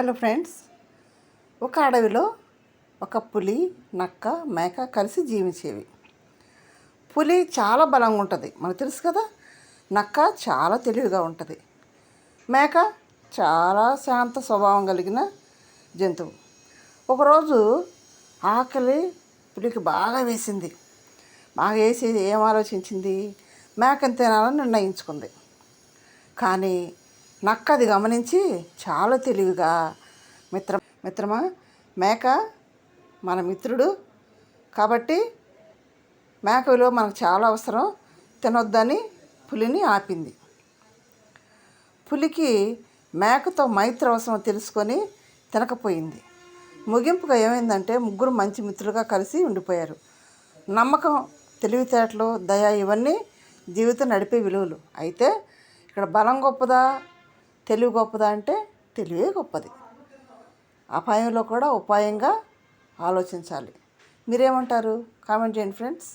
Hello friends ఒక అడవిలో ఒక పులి నక్క మేక కలిసి జీవించేవి. పులి చాలా బలంగా ఉంటుంది మనకు తెలుసు కదా? నక్క చాలా తెలివిగా ఉంటుంది. మేక చాలా శాంత స్వభావం కలిగిన జంతువు. ఒకరోజు ఆకలి పులికి బాగా వేసింది. బాగా వేసి ఏం ఆలోచించింది? మేకను తినాలని నిర్ణయించుకుంది. కానీ నక్క అది గమనించి చాలా తెలివిగా మిత్ర మిత్రమా మేక మన మిత్రుడు కాబట్టి మేక విలువ మనకు చాలా అవసరం. తినొద్దని పులిని ఆపింది. పులికి మేకతో మైత్రి అవసరం తెలుసుకొని తినకపోయింది. ముగింపుగా ఏమైందంటే ముగ్గురు మంచి మిత్రులుగా కలిసి ఉండిపోయారు. నమ్మకం తెలివితేటలు దయ ఇవన్నీ జీవితం నడిపే విలువలు. అయితే ఇక్కడ బలం గొప్పదా? తెలివి గొప్పదా అంటే తెలివే గొప్పది. అపాయంలో కూడా ఉపాయంగా ఆలోచించాలి. మీరేమంటారు? కామెంట్ చేయండి ఫ్రెండ్స్.